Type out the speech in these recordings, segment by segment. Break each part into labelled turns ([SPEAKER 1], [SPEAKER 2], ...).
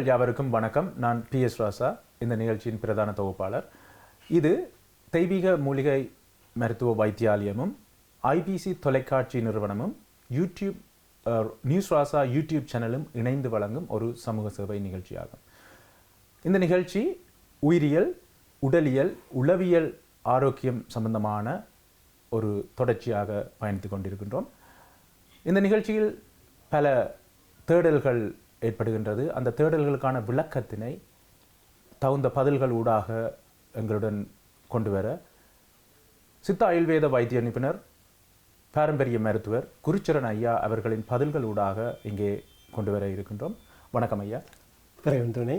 [SPEAKER 1] நேர்கள் யாவருக்கும் வணக்கம். நான் பி எஸ் ராசா இந்த நிகழ்ச்சியின் பிரதான தொகுப்பாளர். இது தெய்வீக மூலிகை மருத்துவ வைத்தியாலயமும் ஐபிசி தொலைக்காட்சி நிறுவனமும் யூடியூப் நியூஸ் ராசா யூடியூப் சேனலும் இணைந்து வழங்கும் ஒரு சமூக சேவை நிகழ்ச்சியாகும். இந்த நிகழ்ச்சி உயிரியல் உடலியல் உளவியல் ஆரோக்கியம் சம்பந்தமான ஒரு தொடர்ச்சியாக பயணித்து கொண்டிருக்கின்றோம். இந்த நிகழ்ச்சியில் பல தேடல்கள் ஏற்படுகின்றது. அந்த தேடல்களுக்கான விளக்கத்தினை தகுந்த பதில்கள் ஊடாக எங்களுடன் கொண்டு வர சித்த ஆயுர்வேத வைத்திய நிபுணர் பாரம்பரிய மருத்துவர் குருச்சரன் ஐயா அவர்களின் பதில்கள் ஊடாக இங்கே கொண்டு வர இருக்கின்றோம். வணக்கம் ஐயா.
[SPEAKER 2] துணை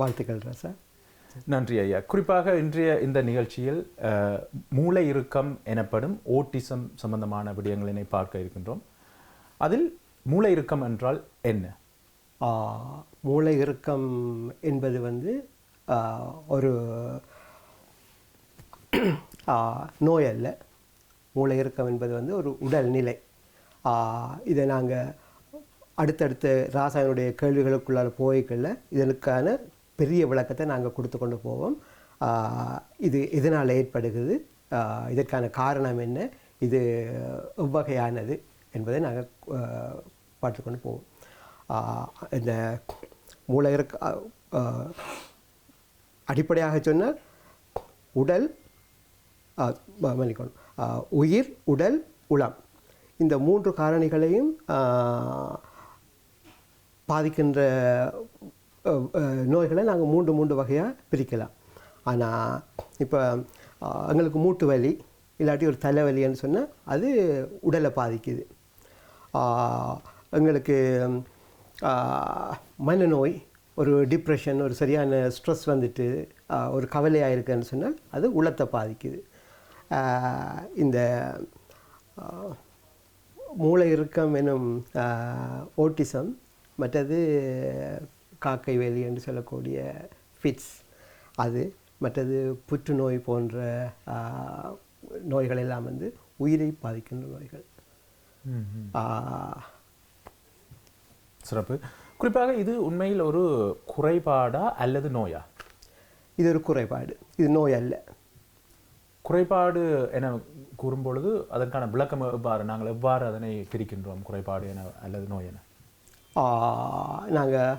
[SPEAKER 2] வாழ்த்துக்கள் ராசா.
[SPEAKER 1] நன்றி ஐயா. குறிப்பாக இன்றைய இந்த நிகழ்ச்சியில் மூளை இறுக்கம் எனப்படும் ஓட்டிசம் சம்பந்தமான விடயங்களினை பார்க்க இருக்கின்றோம். அதில் மூளை இறுக்கம் என்றால் என்ன?
[SPEAKER 2] மூளை இறுக்கம் என்பது வந்து ஒரு நோய் அல்ல. மூளை இறுக்கம் என்பது வந்து ஒரு உடல்நிலை நிலை. இதை நாங்கள் அடுத்தடுத்த ராசாயனுடைய கேள்விகளுக்குள்ளால் போய்க்கல இதற்கான பெரிய விளக்கத்தை நாங்கள் கொடுத்து கொண்டு போவோம். இது எதனால் ஏற்படுகிறது? இதற்கான காரணம் என்ன? இது எவ்வகையானது என்பதை நாங்கள் பார்த்துக்கொண்டு போவோம். இந்த மூளை இருக்க அடிப்படையாக சொன்னால் உடல் மன்னிக்கணும் உயிர் உடல் உளம். இந்த மூன்று காரணிகளையும் பாதிக்கின்ற நோய்களை நாங்கள் மூன்று மூன்று வகையாக பிரிக்கலாம். ஆனால் இப்போ எங்களுக்கு மூட்டு வலி இல்லாட்டி ஒரு தலைவலின்னு சொன்னால் அது உடலை பாதிக்குது. எங்களுக்கு மனநோய் ஒரு டிப்ரெஷன் ஒரு சரியான ஸ்ட்ரெஸ் வந்துட்டு ஒரு கவலையாக இருக்குன்னு சொன்னால் அது உள்ளத்தை பாதிக்குது. இந்த மூளை இறுக்கம் எனும் ஓட்டிசம் மற்றது காக்கை வேலி என்று சொல்லக்கூடிய ஃபிட்ஸ் அது மற்றது புற்றுநோய் போன்ற நோய்கள் எல்லாம் வந்து உயிரை பாதிக்கின்ற நோய்கள்.
[SPEAKER 1] சிறப்பு. குறிப்பாக இது உண்மையில் ஒரு குறைபாடா அல்லது நோயா?
[SPEAKER 2] இது ஒரு குறைபாடு. இது நோய் அல்ல.
[SPEAKER 1] குறைபாடு என கூறும்பொழுது அதற்கான விளக்கம் எவ்வாறு? நாங்கள் எவ்வாறு அதனை பிரிக்கின்றோம்? குறைபாடு என அல்லது நோய் என?
[SPEAKER 2] நாங்கள்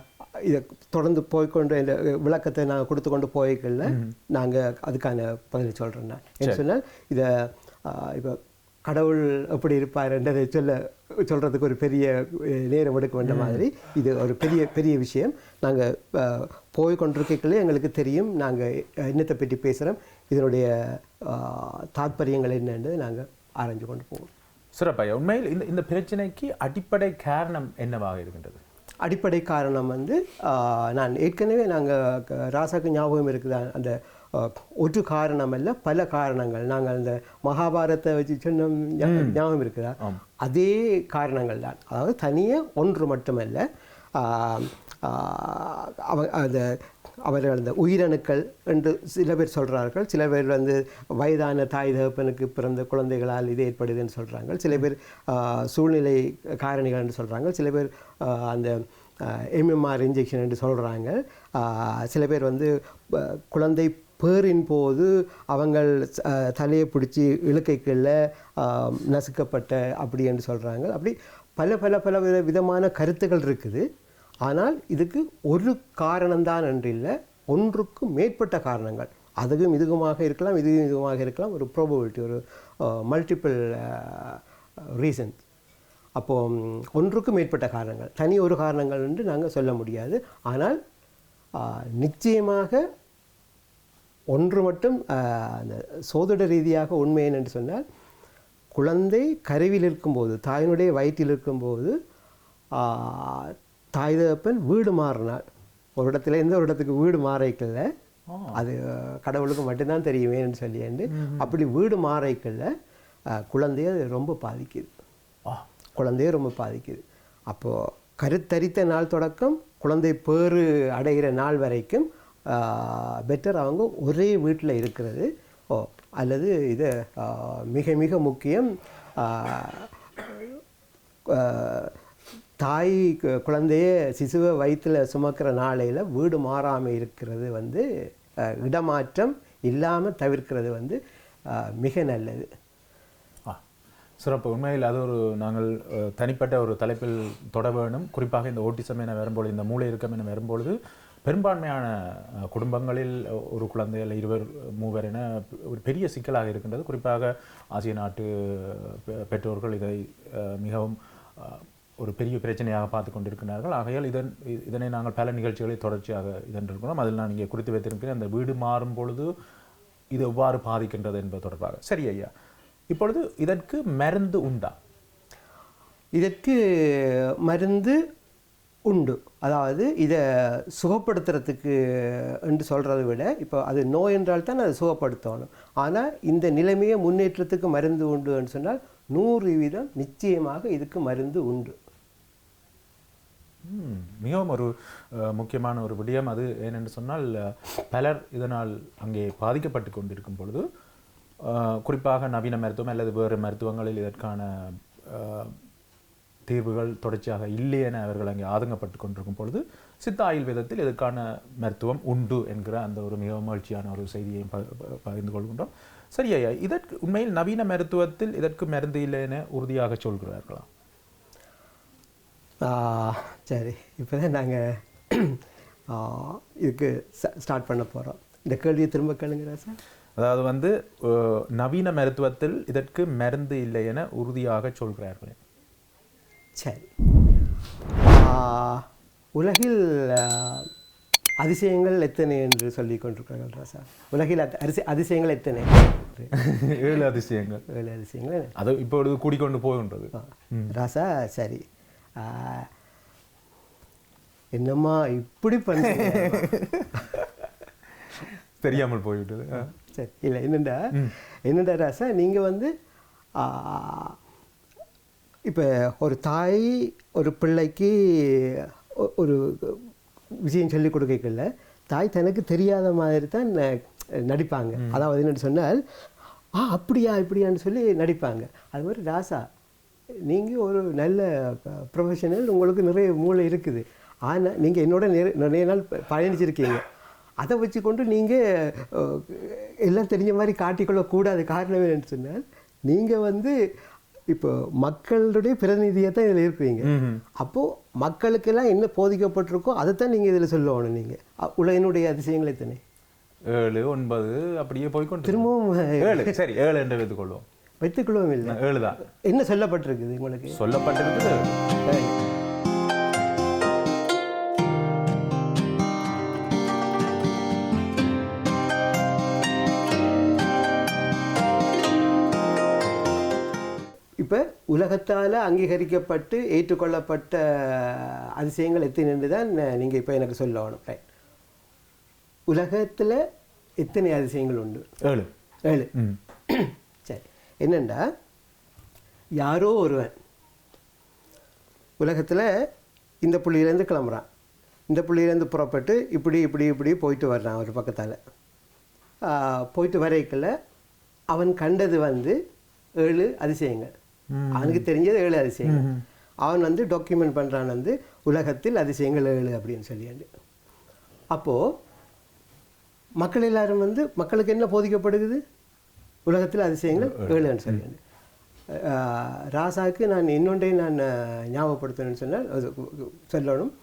[SPEAKER 2] இதை தொடர்ந்து போய்க்கொண்டு இந்த விளக்கத்தை நாங்கள் கொடுத்து கொண்டு போய்க்கல. நாங்கள் அதுக்கான பதில் சொல்கிறேன் நான். என்ன சொன்னால் இதை இப்போ கடவுள் எப்படி இருப்பார்ன்றதை சொல்ல சொல்கிறதுக்கு ஒரு பெரிய நேரம் எடுக்க வேண்டிய மாதிரி. இது ஒரு பெரிய பெரிய விஷயம். நாங்கள் போய் கொண்டிருக்கல எங்களுக்கு தெரியும். நாங்கள் என்னத்தை பற்றி பேசுகிறோம் இதனுடைய அஹ், தாத்பரியங்கள் என்னன்றது நாங்கள் ஆராய்ஞ்சு கொண்டு போவோம்.
[SPEAKER 1] சிறப்பாக உண்மையில் இந்த இந்த பிரச்சனைக்கு அடிப்படை காரணம் என்னவாக இருக்கின்றது?
[SPEAKER 2] அடிப்படை காரணம் வந்து நான் ஏற்கனவே நாங்கள் ராசாக்கு ஞாபகம் இருக்குது? அந்த ஒரு காரணம் அல்ல பல காரணங்கள். நாங்கள் அந்த மகாபாரத்தை வச்சு சொன்ன ஞாபகம் இருக்குதா? அதே காரணங்கள் தான். அதாவது தனியாக ஒன்று மட்டுமல்ல அவ அந்த அவர்கள் அந்த உயிரணுக்கள் என்று சில பேர் சொல்கிறார்கள் சில பேர் வந்து வயதான தாய் தகப்பனுக்கு பிறந்த குழந்தைகளால் இது ஏற்படுதுன்னு சொல்கிறாங்க சில பேர் சூழ்நிலை காரணிகள் என்று சொல்கிறாங்க சில பேர் அந்த எம்எம்ஆர் இன்ஜெக்ஷன் என்று சொல்கிறாங்க சில பேர் வந்து குழந்தை பேரின் போது அவங்கள் தலையை பிடிச்சி இழுக்கைக்குள்ள நசுக்கப்பட்ட அப்படி என்று சொல்கிறாங்க அப்படி பல பல பல வித விதமான கருத்துக்கள் இருக்குது. ஆனால் இதுக்கு ஒரு காரணம்தான் என்று இல்லை. மேற்பட்ட காரணங்கள். அதுவும் இதுவுமாக இருக்கலாம் இதுவும் இதுவுமாக இருக்கலாம். ஒரு ப்ரோபபிலிட்டி ஒரு மல்டிபிள் ரீசன்ஸ் அப்போது ஒன்றுக்கும் மேற்பட்ட காரணங்கள். தனி ஒரு காரணங்கள் என்று நாங்கள் சொல்ல முடியாது. ஆனால் நிச்சயமாக ஒன்று மட்டும் அந்த சோதிட ரீதியாக உண்மை என்று சொன்னால் குழந்தை கருவில் இருக்கும்போது தாயினுடைய வயிற்றில் இருக்கும்போது தாய் தகப்பன் வீடு மாறினாள். ஒரு இடத்துல எந்த ஒரு இடத்துக்கு வீடு மாறைக்கல அது கடவுளுக்கு மட்டும்தான் தெரியுமேன்னு சொல்லிட்டு அப்படி வீடு மாறைக்கல குழந்தைய அது ரொம்ப பாதிக்குது. குழந்தைய ரொம்ப பாதிக்குது. அப்போது கருத்தரித்த நாள் தொடக்கம் குழந்தை பேறு அடைகிற நாள் வரைக்கும் பெட்டர் அவங்க ஒரே வீட்டில் இருக்கிறது. ஓ அல்லது இது மிக மிக முக்கியம் தாய் குழந்தைய சிசுவை வயிற்றில் சுமக்கிற நாளையில் வீடு மாறாமல் இருக்கிறது வந்து இடமாற்றம் இல்லாமல் தவிர்க்கிறது வந்து மிக நல்லது.
[SPEAKER 1] சிறப்பு. உண்மையில் அது ஒரு நாங்கள் தனிப்பட்ட ஒரு தலைப்பில் தொட வேணும். குறிப்பாக இந்த ஓட்டிசம் என வரும்பொழுது இந்த மூளை இருக்கம் என வரும்பொழுது பெரும்பான்மையான குடும்பங்களில் ஒரு குழந்தை அல்ல இருவர் மூவர் என ஒரு பெரிய சிக்கலாக இருக்கின்றது. குறிப்பாக ஆசிய நாட்டு பெ- பெற்றோர்கள் இதை அஹ், மிகவும் ஒரு பெரிய பிரச்சனையாக பார்த்து கொண்டிருக்கிறார்கள். ஆகையால் இதன் இதனை நாங்கள் பல நிகழ்ச்சிகளை தொடர்ச்சியாக இதென்றிருக்கிறோம். அதில் நான் இங்கே குறித்து வைத்திருக்கிறேன். அந்த வீடு மாறும் பொழுது இது எவ்வாறு பாதிக்கின்றது என்பது தொடர்பாக. சரி ஐயா. இப்பொழுது இதற்கு மருந்து உண்டா?
[SPEAKER 2] இதற்கு மருந்து உண்டு. அதாவது இதை சுகப்படுத்துறதுக்கு என்று சொல்கிறத விட இப்போ அது நோய் என்றால் தான் அதை சுகப்படுத்தணும். ஆனால் இந்த நிலைமையை முன்னேற்றத்துக்கு மருந்து உண்டுன்னு சொன்னால் நூறு வீதம் நிச்சயமாக இதுக்கு மருந்து உண்டு.
[SPEAKER 1] மிகவும் ஒரு முக்கியமான ஒரு விடயம் அது. ஏனென்று சொன்னால் பலர் இதனால் அங்கே பாதிக்கப்பட்டு கொண்டிருக்கும் பொழுது குறிப்பாக நவீன மருத்துவம் அல்லது வேறு மருத்துவங்களில் இதற்கான தீர்வுகள் தொடர்ச்சியாக இல்லை என அவர்கள் அங்கே ஆதங்கப்பட்டு கொண்டிருக்கும் பொழுது சித்த ஆயுர்வேதத்தில் இதற்கான மருத்துவம் உண்டு என்கிற அந்த ஒரு மிக மகிழ்ச்சியான ஒரு செய்தியையும் பகிர்ந்து கொள்கின்றோம். சரி ஐயா இதற்கு உண்மையில் நவீன மருத்துவத்தில் இதற்கு மருந்து இல்லை என உறுதியாக சொல்கிறார்களா?
[SPEAKER 2] சரி. இப்போ தான் நாங்கள் இதுக்கு ஸ்டார்ட் பண்ண போகிறோம் இந்த கேள்வியை திரும்ப கேளுங்கிறா சார்?
[SPEAKER 1] அதாவது வந்து நவீன மருத்துவத்தில் இதற்கு மருந்து இல்லை என உறுதியாக சொல்கிறார்கள்.
[SPEAKER 2] சரி. உலகில் அதிசயங்கள் எத்தனை என்று சொல்லி கொண்டிருக்கிறார்கள் ராசா உலகில் அரிசி அதிசயங்கள் எத்தனை?
[SPEAKER 1] ஏழு அதிசயங்கள்.
[SPEAKER 2] ஏழு அதிசயங்கள்
[SPEAKER 1] அது இப்பொழுது கூடிக்கொண்டு போகின்றது.
[SPEAKER 2] ராசா சரி என்னம்மா இப்படி பண்ணுறீங்க
[SPEAKER 1] தெரியாமல் போய்விட்டது.
[SPEAKER 2] சரி இல்லை என்னண்டா என்னடா ராசா நீங்கள் வந்து இப்போ ஒரு தாய் ஒரு பிள்ளைக்கு ஒரு விஷயம் சொல்லி கொடுக்கல தாய் தனக்கு தெரியாத மாதிரி தான் நடிப்பாங்க. அதாவது என்னன்னு சொன்னால் ஆ அப்படியா இப்படியான்னு சொல்லி நடிப்பாங்க. அது மாதிரி ராசா நீங்கள் ஒரு நல்ல ப்ரொஃபஷனல் உங்களுக்கு நிறைய மூளை இருக்குது. ஆனால் நீங்கள் என்னோட நிறைய நிறைய நாள் பயணிச்சிருக்கீங்க. அதை வச்சுக்கொண்டு நீங்கள் எல்லாம் தெரிஞ்ச மாதிரி காட்டிக்கொள்ளக்கூடாது. காரணம் என்னன்னு சொன்னால் நீங்கள் வந்து இப்போ மக்களுடைய பிரதிநிதியாக தான் இதில் இருக்கிறீங்க. அப்போது மக்களுக்கெல்லாம் என்ன போதிக்கப்பட்டிருக்கோ அதைத்தான் நீங்கள் இதில் சொல்லணும் நீங்கள் உலகினுடைய அதிசயங்கள் எத்தனை
[SPEAKER 1] ஏழு ஒன்பது அப்படியே போய்க்கொண்டு
[SPEAKER 2] திரும்பவும்
[SPEAKER 1] ஏழு சரி ஏழு என்று வைத்துக்கொள்வோம்.
[SPEAKER 2] வைத்துக்கொள்ளவும் இல்லை
[SPEAKER 1] ஏழு தான்
[SPEAKER 2] என்ன சொல்லப்பட்டிருக்குது உங்களுக்கு?
[SPEAKER 1] சொல்லப்பட்டிருக்குது.
[SPEAKER 2] உலகத்தால் அங்கீகரிக்கப்பட்டு ஏற்றுக்கொள்ளப்பட்ட அதிசயங்கள் எத்தனை தான் நீங்கள் இப்போ எனக்கு சொல்லணும் ரைட் உலகத்தில் எத்தனை அதிசயங்கள் உண்டு?
[SPEAKER 1] ஏழு.
[SPEAKER 2] ஏழு. சரி. என்னண்டா? யாரோ ஒருவன் உலகத்தில் இந்த புள்ளியிலேருந்து கிளம்புறான். இந்த புள்ளியிலேருந்து புறப்பட்டு இப்படி இப்படி இப்படி போயிட்டு வர்றான் ஒரு பக்கத்தால். போயிட்டு வரைக்கல அவன் கண்டது வந்து ஏழு அதிசயங்கள். அவனுக்கு தெரிஞ்சது ஏழு அதிசயங்கள். அவன் வந்து டாக்குமெண்ட் பண்ணுறான் வந்து உலகத்தில் அதிசயங்கள் ஏழு அப்படின்னு சொல்லியாண்டு. அப்போது மக்கள் எல்லாரும் வந்து மக்களுக்கு என்ன போதிக்கப்படுகிறது? உலகத்தில் அதிசயங்கள் ஏழுன்னு சொல்லியாண்டு. ராசாவுக்கு நான் இன்னொன்றையும் நான் ஞாபகப்படுத்தணும்னு சொன்னால் அது சொல்லணும்.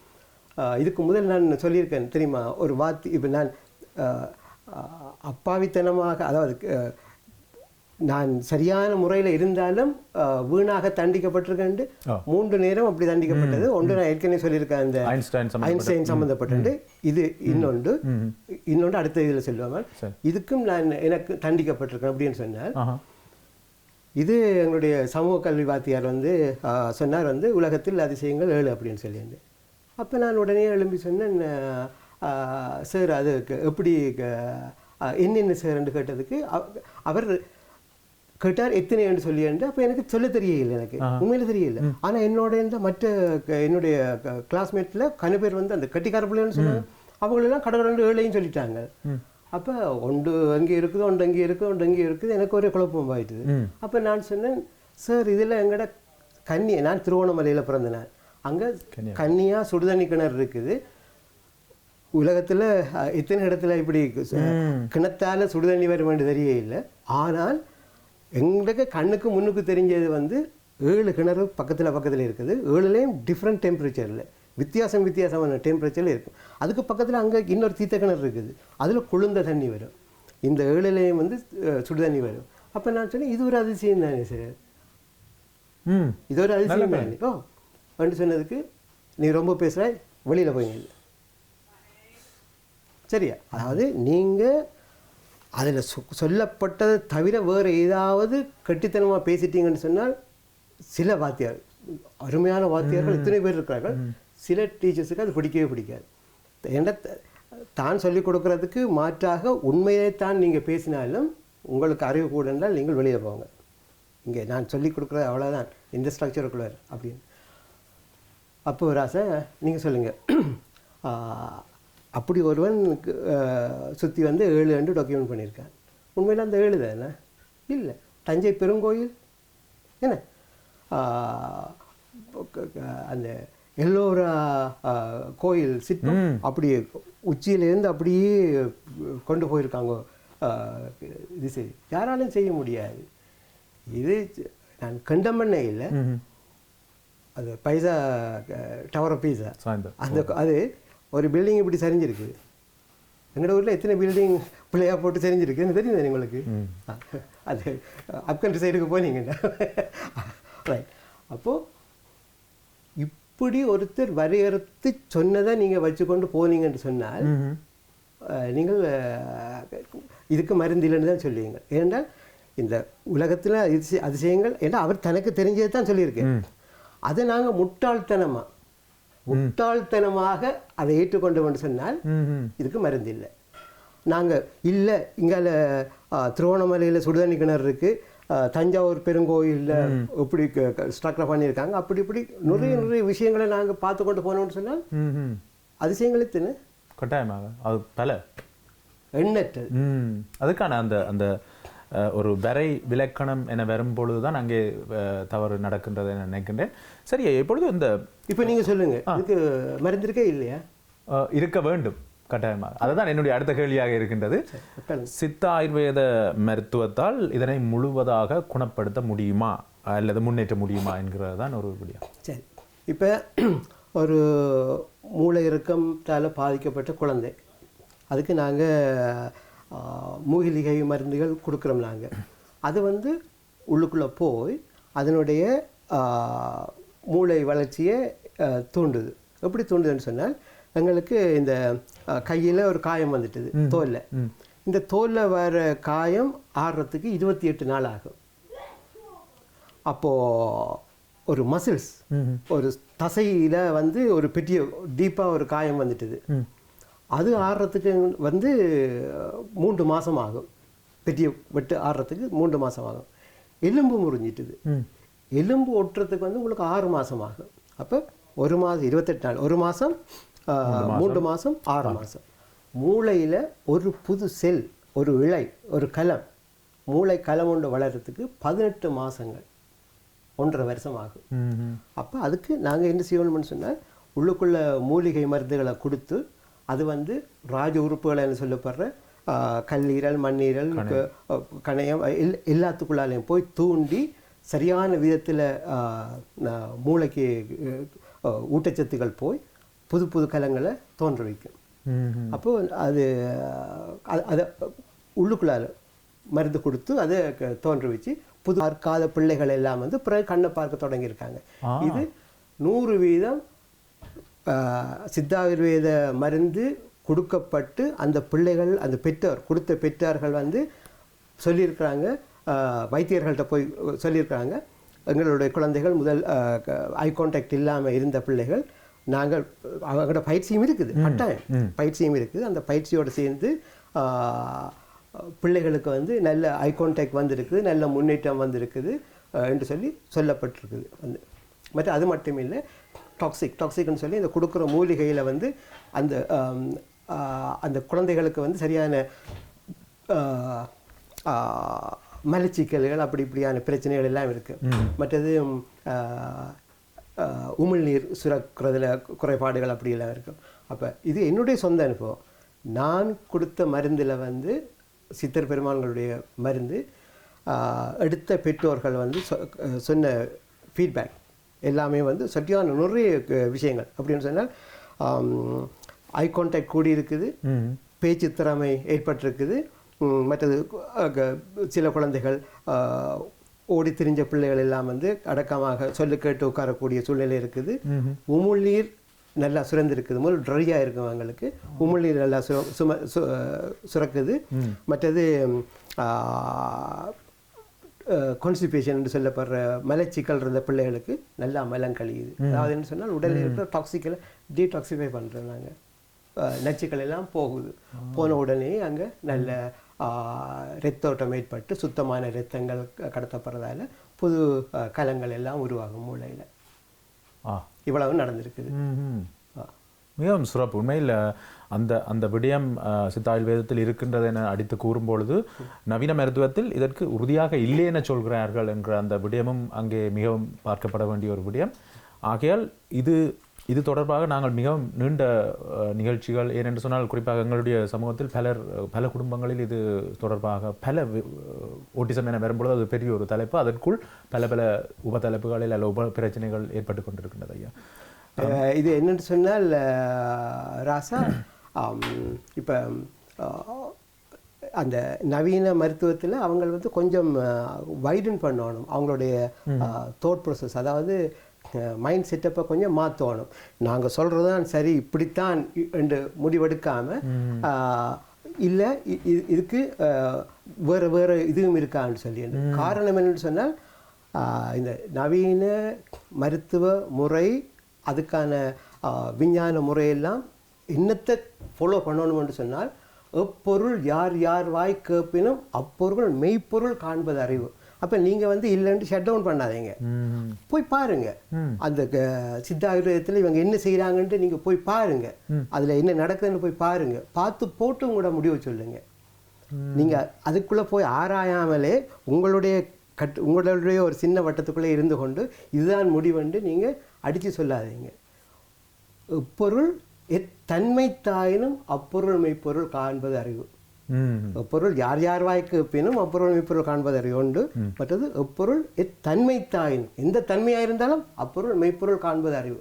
[SPEAKER 2] இதுக்கு முதல் நான் சொல்லியிருக்கேன் தெரியுமா? ஒரு வாத்தி இப்போ நான் அப்பாவித்தனமாக அதாவது நான் சரியான முறையில் இருந்தாலும் வீணாக தண்டிக்கப்பட்டிருக்கேன். மூன்று நேரம் அப்படி தண்டிக்கப்பட்டது. ஒன்று நான் ஏற்கனவே சொல்லியிருக்கேன் அந்த
[SPEAKER 1] ஐன்ஸ்டைன்
[SPEAKER 2] சம்பந்தப்பட்டது. இது இன்னொன்று. இன்னொன்று அடுத்த இதில் சொல்லுவாங்க. இதுக்கும் நான் எனக்கு தண்டிக்கப்பட்டிருக்கேன் அப்படின்னு சொன்னால் இது எங்களுடைய சமூக கல்வி வாத்தியார் வந்து சொன்னார் வந்து உலகத்தில் அதிசயங்கள் ஏழு அப்படின்னு சொல்லியிருந்து. அப்போ நான் உடனே எழும்பி சொன்னேன் சார் அது எப்படி என்னென்ன சார்ன்னு கேட்டதுக்கு அவ- அவர் கேட்டார் எத்தனை என்று சொல்லிட்டு அப்போ எனக்கு சொல்ல தெரியல எனக்கு. உண்மையில தெரியல ஆனால் என்னோட இந்த மற்ற என்னுடைய கிளாஸ்மேட்டில் கன பேர் வந்து அந்த கட்டிக்கார பிள்ளைன்னு சொன்னாங்க. அவங்களெல்லாம் கடற்கரை ஏழையும் சொல்லிட்டாங்க. அப்போ ஒன்று அங்கே இருக்குது ஒன்று அங்கே இருக்குது ஒன்று அங்கே இருக்குது. எனக்கு ஒரே குழப்பம் ஆயிட்டுது. அப்போ நான் சொன்னேன் சார் இதில் எங்கட கன்னி நான் திருவோணமலையில் பிறந்தேன். அங்கே
[SPEAKER 1] கன்னியா.
[SPEAKER 2] கன்னியா சுடுதண்ணி கிணறு இருக்குது. உலகத்தில் எத்தனை இடத்துல இப்படி கிணத்தால சுடுதண்ணி வரும் என்று தெரிய இல்லை. ஆனால் எங்களுக்கு கண்ணுக்கு முன்னுக்கு தெரிஞ்சது வந்து ஏழு கிணறு பக்கத்தில் பக்கத்தில் இருக்குது. ஏழுலேயும் டிஃப்ரெண்ட் டெம்பரேச்சரில் வித்தியாசம் வித்தியாசமான டெம்பரேச்சரில் இருக்கும். அதுக்கு பக்கத்தில் அங்கே இன்னொரு தீத்த கிணறு இருக்குது. அதில் குளிர்ந்த தண்ணி வரும். இந்த ஏழுலேயும் வந்து அஹ், சுடுதண்ணி வரும். அப்போ நான் சொன்னேன் இது ஒரு அதிசயம் தானே சார்
[SPEAKER 1] ம்.
[SPEAKER 2] இது ஒரு அதிசயம் தானே? ஓ வந்து சொன்னதுக்கு நீ ரொம்ப பேசுகிற வெளியில் போய் சரியா? அதாவது நீங்கள் அதில் சொல்லப்பட்டதை தவிர வேறு ஏதாவது கெட்டித்தனமாக பேசிட்டீங்கன்னு சொன்னால் சில வாத்தியார் அருமையான வாத்தியார்கள் இத்தனை பேர் இருக்கிறார்கள். சில டீச்சர்ஸுக்கு அது பிடிக்கவே பிடிக்காது. ஏன்னா தான் சொல்லிக் கொடுக்கறதுக்கு மாற்றாக உண்மையை தான் நீங்கள் பேசினாலும் உங்களுக்கு அறிவு கூட இருந்தால் நீங்கள் வெளியே போங்க. இங்கே நான் சொல்லிக் கொடுக்குறது அவ்வளோதான் இந்த ஸ்ட்ரக்சருக்குள்ளே அப்படின்னு. அப்போ ராசா நீங்கள் சொல்லுங்கள் அப்படி ஒருவன் சுற்றி வந்து ஏழு ஆண்டு டாக்குமெண்ட் பண்ணியிருக்கான். உண்மையில் அந்த ஏழு தானே இல்லை. தஞ்சை பெருங்கோயில். என்ன? அந்த எல்லோரா கோயில் சிற்பம் அப்படியே உச்சியிலேருந்து அப்படியே கொண்டு போயிருக்காங்க இது சரி யாராலும் செய்ய முடியாது. இது நான் கண்டமண்ணே இல்லை. அது பைசா டவர் ஆஃப் பைசா அந்த அது ஒரு பில்டிங் இப்படி சரிஞ்சிருக்கு. எங்களோட ஊரில் எத்தனை பில்டிங் பிள்ளையா போட்டு சரிஞ்சிருக்குன்னு தெரியுது உங்களுக்கு? அது அப்கண்ட்ரி சைடுக்கு போனீங்கன்னா ரைட் அப்போது இப்படி ஒருத்தர் வரையறுத்து சொன்னதை நீங்கள் வச்சுக்கொண்டு போனீங்கன்னு சொன்னால் நீங்கள் இதுக்கு மருந்து இல்லைன்னு தான் சொல்லுவீங்க. ஏனென்றால் இந்த உலகத்தில் அதிசய அதிசயங்கள் ஏன்னா அவர் தனக்கு தெரிஞ்சதை தான் சொல்லியிருக்கேன் அதை நாங்கள் முட்டாள்தனமாக முட்டாள்தனமாக அதை ஏற்றுக்கொண்டோம்னு சொன்னால்
[SPEAKER 1] ம்ஹும்.
[SPEAKER 2] இதுக்கு மருந்து இல்லை. நாங்கள் இல்லை இங்கால திருவண்ணாமலையில் சுடுதண்ணி கிணறு இருக்குது தஞ்சாவூர் பெருங்கோயிலில் இப்படி ஸ்ட்ரக்சர் பண்ணியிருக்காங்க. அப்படி இப்படி நிறைய நிறைய விஷயங்களை நாங்கள் பார்த்து கொண்டு போனோம்னு சொன்னால். அதிசயங்கள் எத்தனை
[SPEAKER 1] கட்டாயமாக. அது பல
[SPEAKER 2] எண்ணற்றது.
[SPEAKER 1] அதுக்கான அந்த அந்த ஒரு வரை விலக்கணம் என வரும்பொழுது தான் அங்கே தவறு நடக்கின்றது என நினைக்கின்றேன். சரி இப்பொழுது இந்த
[SPEAKER 2] இப்போ நீங்கள் சொல்லுங்கள் இதுக்கு மருந்து இருக்கே இல்லையா?
[SPEAKER 1] இருக்க வேண்டும் கட்டாயமாக. அதுதான் என்னுடைய அடுத்த கேள்வியாக இருக்கின்றது. சித்த ஆயுர்வேத மருத்துவத்தால் இதனை முழுவதாக குணப்படுத்த முடியுமா? அல்லது முன்னேற்ற முடியுமா? என்கிறது தான் ஒரு விடியம்
[SPEAKER 2] சரி. இப்போ ஒரு மூளை இறுக்கத்தால் பாதிக்கப்பட்ட குழந்தை. அதுக்கு நாங்கள் மூலிகை மருந்துகள் கொடுக்குறோம் நாங்கள் அது வந்து உள்ளுக்குள்ளே போய் அதனுடைய மூளை வளர்ச்சியை தூண்டுது. எப்படி தூண்டுதுன்னு சொன்னால் எங்களுக்கு இந்த கையில் ஒரு காயம் வந்துட்டுது தோலில். இந்த தோலில் வர காயம் ஆடுறதுக்கு இருபத்தி எட்டு நாள் ஆகும். அப்போது ஒரு மசில்ஸ் ஒரு தசையில் வந்து ஒரு பெரிய டீப்பாக ஒரு காயம் வந்துட்டுது. அது ஆடுறதுக்கு வந்து மூன்று மாதம் ஆகும். பெரிய வெட்டு ஆடுறதுக்கு மூன்று மாதம் ஆகும். எலும்பு முறிஞ்சிட்டுது. எலும்பு ஒட்டுறதுக்கு வந்து உங்களுக்கு ஆறு மாதம் ஆகும். அப்போ ஒரு மாதம் இருபத்தெட்டு நாள் ஒரு மாதம் மூன்று மாதம் ஆறு மாதம் மூளையில் ஒரு புது செல் ஒரு இழை ஒரு கலம் மூளை கலம் ஒன்று வளர்கிறதுக்கு பதினெட்டு மாதங்கள் ஒன்றரை வருஷம் ஆகும். அப்போ அதுக்கு நாங்கள் என்ன செய்யணும்னு சொன்னால் உள்ளுக்குள்ள மூலிகை மருந்துகளை கொடுத்து அது வந்து ராஜ உறுப்புகள்னு சொல்லப்படுற ஆ, கல்லீரல் மண்ணீரல் கணையம் எல் எல்லாத்துக்குள்ளாலையும் போய் தூண்டி சரியான விதத்தில் மூளைக்கு அ, ஊட்டச்சத்துக்கள் போய் புது புது கலங்களை தோன்ற வைக்கும்
[SPEAKER 1] ம்ஹும்.
[SPEAKER 2] அப்போ அது அதை உள்ளுக்குள்ளால மருந்து கொடுத்து அதை தோன்ற வச்சு புது பார்க்காத பிள்ளைகள் எல்லாம் வந்து பிறகு கண்ணை பார்க்க தொடங்கியிருக்காங்க. இது நூறு வீதம் சித்தாயுர்வேத மருந்து கொடுக்கப்பட்டு அந்த பிள்ளைகள் அந்த பெற்றோர் கொடுத்த பெற்றார்கள் வந்து சொல்லியிருக்கிறாங்க. வைத்தியர்கள்ட்ட போய் சொல்லியிருக்கிறாங்க. எங்களுடைய குழந்தைகள் முதல் ஐ கான்டாக்ட் இல்லாமல் இருந்த பிள்ளைகள் நாங்கள் அவங்களோட பயிற்சியும் இருக்குது கட்டாயம். பயிற்சியும் இருக்குது. அந்த பயிற்சியோடு சேர்ந்து பிள்ளைகளுக்கு வந்து நல்ல ஐ கான்டாக்ட் வந்திருக்குது நல்ல முன்னேற்றம் வந்திருக்குது என்று சொல்லி சொல்லப்பட்டிருக்குது. வந்து மற்ற அது மட்டும் இல்லை டாக்ஸிக் டாக்ஸிக்னு சொல்லி இந்த கொடுக்குற மூலிகையில் வந்து அந்த அந்த குழந்தைகளுக்கு வந்து சரியான மலச்சிக்கல்கள் அப்படி இப்படியான பிரச்சனைகள் எல்லாம் இருக்குது மற்றது உமிழ்நீர் சுரக்கிறதுல குறைபாடுகள் அப்படியெல்லாம் இருக்கும் அப்போ இது என்னுடைய சொந்த அனுபவம். நான் கொடுத்த மருந்தில் வந்து சித்தர் பெருமான்களுடைய மருந்து எடுத்த பெற்றோர்கள் வந்து சொன்ன ஃபீட்பேக் எல்லாமே வந்து சத்தியான நிறைய விஷயங்கள். அப்படின்னு சொன்னால் ஐ கான்டாக்ட் கூடி இருக்குது. பேச்சு திறமை ஏற்பட்டிருக்குது. மற்றது சில குழந்தைகள் ஓடி திரிஞ்ச பிள்ளைகள் எல்லாம் வந்து அடக்கமாக சொல்லு கேட்டு உட்காரக்கூடிய சூழ்நிலை இருக்குது. உமிழ்நீர் நல்லா சுரந்திருக்குது. முதல் ட்ரையாக இருக்கும் அவங்களுக்கு. உமிழ்நீர் நல்லா சு சும சு சுரக்குது. மற்றது கான்ஸ்டிபேஷன் என்று சொல்லப்படுற மலச்சிக்கல் இருந்த பிள்ளைகளுக்கு நல்லா மலம் கழியுது. அதாவது என்ன சொன்னால் உடலில் இருக்கிற டாக்ஸிக்கலை டீடாக்சிஃபை பண்ணுறோம் நாங்கள் நச்சுக்கள் எல்லாம் போகுது. போன உடனே அங்கே நல்ல ஆஹ், இரத்தோட்டம் ஏற்பட்டு சுத்தமான இரத்தங்கள் க- கடத்தப்படுறதால புது கலங்கள் எல்லாம் உருவாகும் மூளையில். இவ்வளவு நடந்திருக்குது.
[SPEAKER 1] மிகவும் சிறப்பு. உண்மையில் அந்த அந்த விடயம் அஹ், சித்தாயுர்வேதத்தில் இருக்கின்றது என அடித்து கூறும்பொழுது நவீன மருத்துவத்தில் இதற்கு உறுதியாக இல்லை என சொல்கிறார்கள் என்ற அந்த விடயமும் அங்கே மிகவும் பார்க்கப்பட வேண்டிய ஒரு விடயம். ஆகையால் இது இது தொடர்பாக நாங்கள் மிகவும் நீண்ட நிகழ்ச்சிகள். ஏனென்று சொன்னால் குறிப்பாக எங்களுடைய சமூகத்தில் பலர் பல குடும்பங்களில் இது தொடர்பாக பல ஓட்டிசம் என வரும்பொழுது அது பெரிய ஒரு தலைப்பு. அதற்குள் பல பல உபதலைப்புகளில் அல்ல உப பிரச்சனைகள் ஏற்பட்டு கொண்டிருக்கின்றது ஐயா.
[SPEAKER 2] இது என்னென்னு சொன்னால் ராசா இப்போ அந்த நவீன மருத்துவத்தில் அவங்க வந்து கொஞ்சம் வைடன் பண்ணணும். அவங்களுடைய தோட் ப்ரோசஸ் அதாவது மைண்ட் செட்டப்பை கொஞ்சம் மாற்றணும் நாங்கள் சொல்கிறது தான் சரி இப்படித்தான் என்று முடிவெடுக்காமல் இல்லை இதுக்கு வேறு வேறு இதுவும் இருக்கான்னு சொல்லி. காரணம் என்னன்னு சொன்னால் இந்த நவீன மருத்துவ முறை அதுக்கான விஞ்ஞான முறையெல்லாம் என்னத்தை ஃபாலோ பண்ணணும்னு சொன்னால் எப்பொருள் யார் யார் வாய் கேட்பினும் அப்பொருள் மெய்ப்பொருள் காண்பது அறிவு. அப்போ நீங்கள் வந்து இல்லைன்ட்டு ஷட் டவுன் பண்ணாதீங்க. போய் பாருங்க. அந்த க- சித்த ஆயுர்வேதத்தில் இவங்க என்ன செய்கிறாங்கன்ட்டு நீங்கள் போய் பாருங்க. அதில் என்ன நடக்குதுன்னு போய் பாருங்க. பார்த்து போட்டு உங்களோட முடிவு சொல்லுங்க. நீங்க அதுக்குள்ள போய் ஆராயாமலே உங்களுடைய கட் உங்களுடைய ஒரு சின்ன வட்டத்துக்குள்ளே இருந்து கொண்டு இதுதான் முடிவுண்டு நீங்க அடிச்சு சொல்லாதீங்க. எப்பொருள் எத்தன்மை தாயினும் அப்பொருள் மெய்ப்பொருள் காண்பது அறிவு. எப்பொருள் யார் யார் வாய்க்கு பினும் அப்பொருள் மெய்ப்பொருள் காண்பது அறிவு உண்டு. மற்றது எப்பொருள் எத்தன்மை தாயின் எந்த தன்மையாக இருந்தாலும் அப்பொருள் மெய்ப்பொருள் காண்பது அறிவு.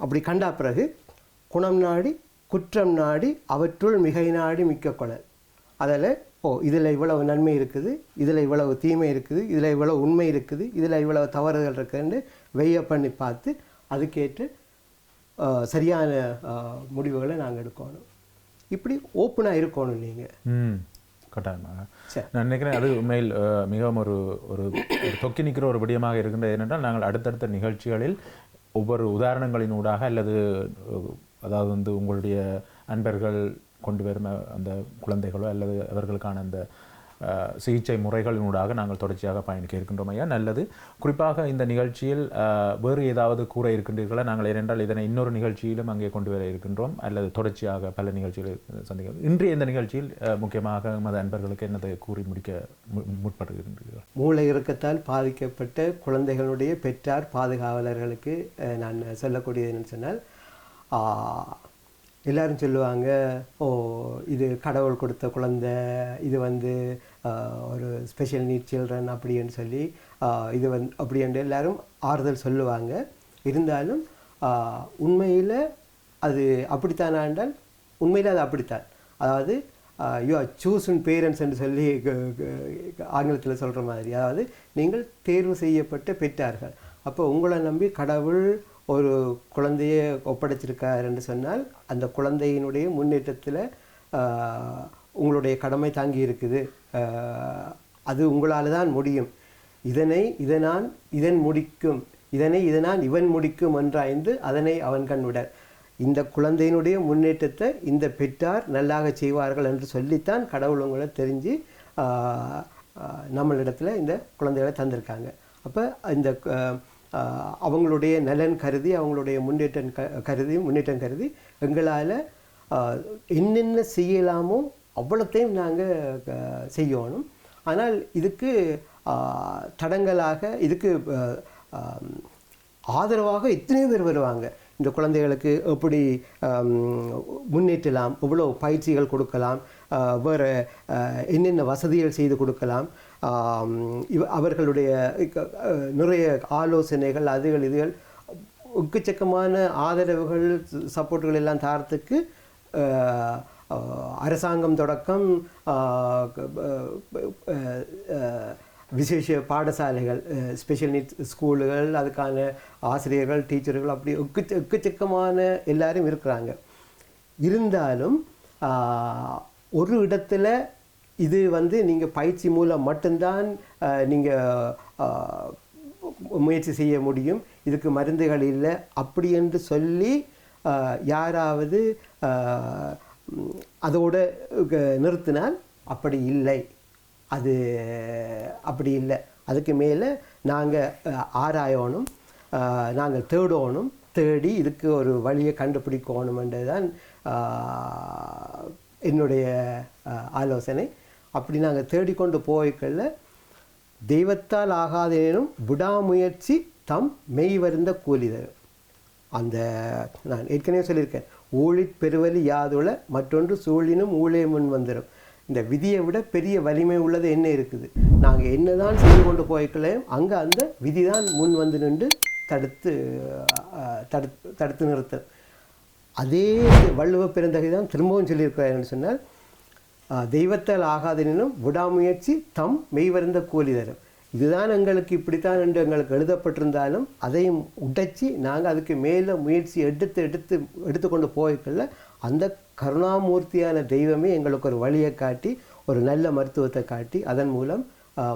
[SPEAKER 2] அப்படி கண்டா பிறகு குணம் நாடி குற்றம் நாடி அவற்றுள் மிகை நாடி மிக்க கொளல் அதில் ஓ இதில் இவ்வளவு நன்மை இருக்குது இதில் இவ்வளவு தீமை இருக்குது இதில் இவ்வளவு உண்மை இருக்குது இதில் இவ்வளவு தவறுகள் இருக்குன்னு வெய்ய பண்ணி பார்த்து அதுக்கேற்று சரியான முடிவுகளை நாங்கள் எடுக்கணும். இப்படி ஓப்பனாக இருக்கணும் நீங்கள்
[SPEAKER 1] ம் கட்டாயமாக. நான் நினைக்கிறேன் அது உண்மையில் மிகவும் ஒரு ஒரு தொக்கி நிற்கிற ஒரு விடயமாக இருக்கின்றது ஏனென்றால் நாங்கள் அடுத்தடுத்த நிகழ்ச்சிகளில் ஒவ்வொரு உதாரணங்களின் ஊடாக அல்லது அதாவது வந்து உங்களுடைய அன்பர்கள் கொண்டு வரும் அந்த குழந்தைகளோ அல்லது அவர்களுக்கான அந்த சிகிச்சை முறைகளினூடாக நாங்கள் தொடர்ச்சியாக பயணிக்க இருக்கின்றோம் ஐயா. நல்லது. குறிப்பாக இந்த நிகழ்ச்சியில் வேறு ஏதாவது கூற இருக்கின்றீர்களா? நாங்கள் ஏனென்றால் இதனை இன்னொரு நிகழ்ச்சியிலும் அங்கே கொண்டு வர இருக்கின்றோம். அல்லது தொடர்ச்சியாக பல நிகழ்ச்சிகளை சந்திக்கிறோம் இன்றைய இந்த நிகழ்ச்சியில் முக்கியமாக மத அன்பர்களுக்கு என்னதை கூறி முடிக்க முற்படுகின்றீர்கள்
[SPEAKER 2] மூளை இறுக்கத்தால் பாதிக்கப்பட்ட குழந்தைகளுடைய பெற்றார் பாதுகாவலர்களுக்கு நான் சொல்லக்கூடியது என்னன்னு சொன்னால் எல்லாரும் சொல்லுவாங்க ஓ இது கடவுள் கொடுத்த குழந்தை இது வந்து ஒரு ஸ்பெஷல் நீட் சில்ட்ரன் அப்படின்னு சொல்லி இது வந்து அப்படி என்று எல்லாரும் ஆறுதல் சொல்லுவாங்க. இருந்தாலும் உண்மையில் அது அப்படித்தான் ஆண்டால் உண்மையில் அது அப்படித்தான். அதாவது யூ ஆர் சூஸ் பேரண்ட்ஸ் என்று சொல்லி ஆங்கிலத்தில் சொல்கிற மாதிரி. அதாவது நீங்கள் தேர்வு செய்யப்பட்ட பெற்றார்கள். அப்போ உங்களை நம்பி கடவுள் ஒரு குழந்தையை ஒப்படைச்சிருக்காருன்னு சொன்னால் அந்த குழந்தையினுடைய முன்னேற்றத்தில் உங்களுடைய கடமை தாங்கி இருக்குது. அது உங்களால் தான் முடியும். இதனை இதனான் இதன் முடிக்கும். இதனை இதனான் இவன் முடிக்கும் என்றாய்ந்து அதனை அவன் கண் இந்த குழந்தையினுடைய முன்னேற்றத்தை இந்த பெற்றார் நல்லாக செய்வார்கள் என்று சொல்லித்தான் கடவுள் உங்களை தெரிஞ்சு நம்மளிடத்தில் இந்த குழந்தைகளை தந்திருக்காங்க. அப்போ இந்த அவங்களுடைய நலன் கருதி அவங்களுடைய முன்னேற்றம் க கருதி முன்னேற்றம் கருதி எங்களால் என்னென்ன செய்யலாமோ அவ்வளோத்தையும் நாங்கள் செய்யணும். ஆனால் இதுக்கு தடங்கலாக இதுக்கு ஆதரவாக எத்தனையோ பேர் வருவாங்க. இந்த குழந்தைகளுக்கு எப்படி முன்னேற்றலாம் எவ்வளோ பயிற்சிகள் கொடுக்கலாம் வேறு என்னென்ன வசதிகள் செய்து கொடுக்கலாம் அவர்களுடைய நிறைய ஆலோசனைகள் அதுகள் இதுகள் எக்கச்சக்கமான ஆதரவுகள் சப்போர்ட்டுகள் எல்லாம் தாரத்துக்கு அரசாங்கம் தொடக்கம் விசேஷ பாடசாலைகள் ஸ்பெஷல் நீட் ஸ்கூலுகள் அதுக்கான ஆசிரியர்கள் டீச்சர்கள் அப்படி எக்கச்ச எக்கச்சக்கமான எல்லாரும் இருக்கிறாங்க. இருந்தாலும் ஒரு இடத்துல இது வந்து நீங்கள் பயிற்சி மூலம் மட்டும்தான் நீங்கள் முயற்சி செய்ய முடியும். இதுக்கு மருந்துகள் இல்லை. அப்படி என்று சொல்லி யாராவது அதோட க- நிறுத்தினால் அப்படி இல்லை. அது அப்படி இல்லை. அதுக்கு மேலே நாங்கள் ஆராயணும். நாங்கள் தேடணும். தேடி இதுக்கு ஒரு வழியை கண்டுபிடிக்கணுமென்றது தான் என்னுடைய ஆலோசனை. அப்படி நாங்கள் தேடிக்கொண்டு போய்க்கல தெய்வத்தால் ஆகாதேனும் விடாமுயற்சி தம் மெய் வருந்த கூலி தரும் அந்த நான் ஏற்கனவே சொல்லியிருக்கேன். ஊழிற் பெருவலி யாதுல மற்றொன்று சூழினும் ஊழே முன் வந்துடும் இந்த விதியை விட பெரிய வலிமை உள்ளது என்ன இருக்குது? நாங்கள் என்னதான் செய்து கொண்டு போய்க்கலையும் அங்கே அந்த விதி தான் முன் வந்து நின்று தடுத்து தடுத்து தடுத்து நிறுத்து அதே வள்ளுவ பெருந்தகை தான் திரும்பவும் சொல்லியிருக்கிறார் சொன்னால் தெய்வத்தால் ஆகாதெனினும் விடாமுயற்சி தம் மெய்வருந்த கூலி தரும். இதுதான் எங்களுக்கு இப்படித்தான் என்று எங்களுக்கு எழுதப்பட்டிருந்தாலும் அதையும் உடைச்சி நாங்கள் அதுக்கு மேலே முயற்சி எடுத்து எடுத்து எடுத்துக்கொண்டு போய்க்கல அந்த கருணாமூர்த்தியான தெய்வமே எங்களுக்கு ஒரு வழியை காட்டி ஒரு நல்ல மருத்துவத்தை காட்டி அதன் மூலம்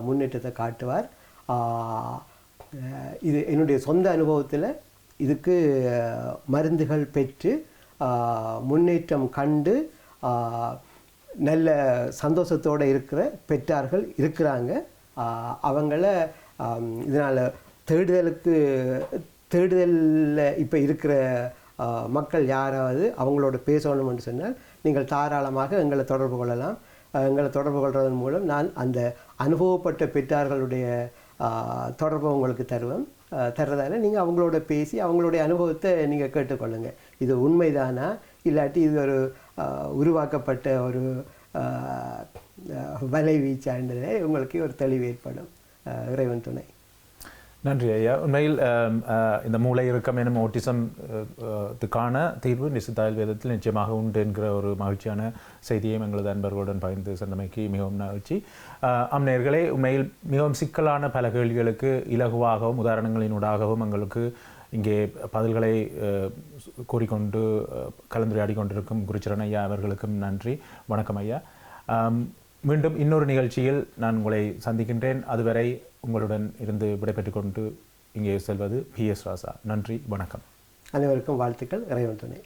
[SPEAKER 2] முன்னேற்றத்தை காட்டுவார். இது என்னுடைய சொந்த அனுபவத்தில் இதுக்கு மருந்துகள் பெற்று முன்னேற்றம் கண்டு நல்ல சந்தோஷத்தோடு இருக்கிற பெற்றார்கள் இருக்கிறாங்க. அவங்கள இதனால் தேடுதலுக்கு தேடுதலில் இப்போ இருக்கிற மக்கள் யாராவது அவங்களோட பேசணும்னு சொன்னால் நீங்கள் தாராளமாக எங்களை தொடர்பு கொள்ளலாம். எங்களை தொடர்பு கொள்வதன் மூலம் நான் அந்த அனுபவப்பட்ட பெற்றார்களுடைய தொடர்பை உங்களுக்கு தருவேன். தர்றதால நீங்கள் அவங்களோட பேசி அவங்களுடைய அனுபவத்தை நீங்கள் கேட்டுக்கொள்ளுங்க. இது உண்மைதானா? இல்லாட்டி இது ஒரு உருவாக்கப்பட்ட ஒரு வலை வீச்சாண்டதே உங்களுக்கு ஒரு தெளிவு ஏற்படும். இறைவன் துணை.
[SPEAKER 1] நன்றி ஐயா. உண்மையில் இந்த மூளை இறுக்கம் எனும் ஓட்டிசம் இதுக்கான தீர்வு நிசித்தாயல் வேதத்தில் நிச்சயமாக உண்டு என்கிற ஒரு மகிழ்ச்சியான செய்தியையும் எங்களது அன்பர்களுடன் பகிர்ந்து சென்றமைக்கு மிகவும் மகிழ்ச்சி. ஆஹ், உண்மையில் மிகவும் சிக்கலான பல கேள்விகளுக்கு இலகுவாகவும் உதாரணங்களினூடாகவும் எங்களுக்கு இங்கே பதில்களை கூறிக்கொண்டு கலந்துரையாடி கொண்டிருக்கும் குருச்சரன் ஐயா அவர்களுக்கும் நன்றி. வணக்கம் ஐயா. மீண்டும் இன்னொரு நிகழ்ச்சியில் நான் உங்களை சந்திக்கின்றேன். அதுவரை உங்களுடன் இருந்து விடைபெற்று கொண்டு இங்கே செல்வது பி எஸ் ராசா. நன்றி வணக்கம்.
[SPEAKER 2] அனைவருக்கும் வாழ்த்துக்கள். இறைவன் துணை.